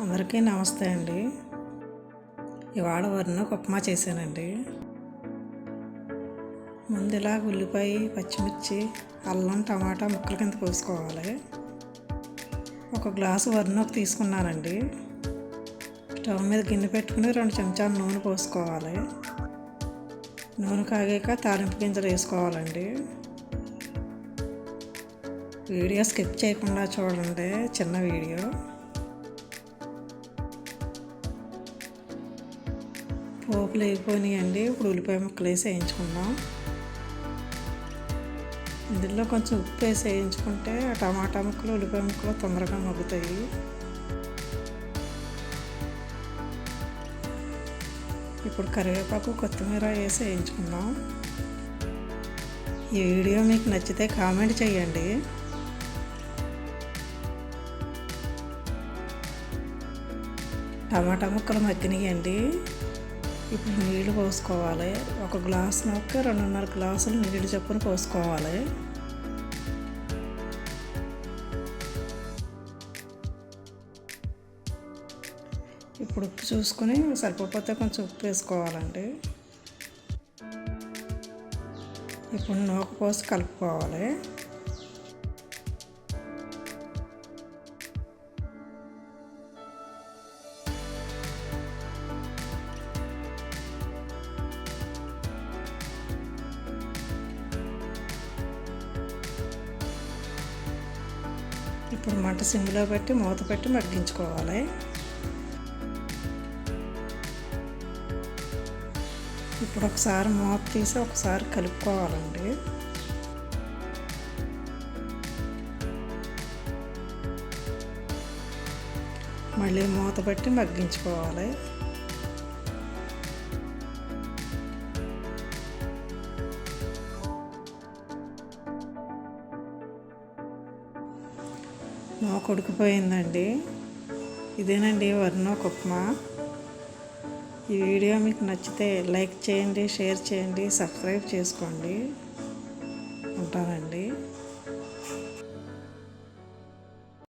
అందరికీ నమస్తే అండి. ఇవాళ వరిన ఉప్మా చేశానండి. ముందులా ఉల్లిపాయ పచ్చిమిర్చి అల్లం టమాటా ముక్కల కింద కోసుకోవాలి ఒక గ్లాసు వరినొక తీసుకున్నానండి. స్టవ్ మీద గిన్నె పెట్టుకుని రెండు చెంచాలు నూనె పోసుకోవాలి. నూనె కాగాక తాలింపు గింజలు వేసుకోవాలండి. వీడియో స్కిప్ చేయకుండా చూడండి చిన్న వీడియో. పోపులు అయిపోయినాయండి. ఇప్పుడు ఉల్లిపాయ ముక్కలు వేసి వేయించుకుందాం. ఇందులో కొంచెం ఉప్పు వేసి వేయించుకుంటే ఆ టమాటా ముక్కలు ఉల్లిపాయ ముక్కలు తొందరగా మగ్గుతాయి. ఇప్పుడు కరివేపాకు కొత్తిమీర వేసి వేయించుకుందాం. ఈ వీడియో మీకు నచ్చితే కామెంట్ చేయండి. టమాటా ముక్కలు మగ్గినాయండి. ఇప్పుడు నీళ్ళు పోసుకోవాలి. ఒక గ్లాస్ నొక్క రెండున్నర గ్లాసులు నీళ్ళు చొప్పున పోసుకోవాలి. ఇప్పుడు ఉప్పు చూసుకొని సరిపోతే కొంచెం ఉప్పు వేసుకోవాలండి. ఇప్పుడు నూక పోసి కలుపుకోవాలి. ఇప్పుడు మంట సిమ్లో పెట్టి మూత పెట్టి మగ్గించుకోవాలి. ఇప్పుడు ఒకసారి మూత తీసి ఒకసారి కలుపుకోవాలండి. మళ్ళీ మూత పెట్టి మగ్గించుకోవాలి. నూక ఉడికిపోయిందండి ఇదేనండి వర్ణోక ఉప్మా ఈ వీడియో మీకు నచ్చితే లైక్ చేయండి షేర్ చేయండి సబ్స్క్రైబ్ చేసుకోండి. ఉంటానండి.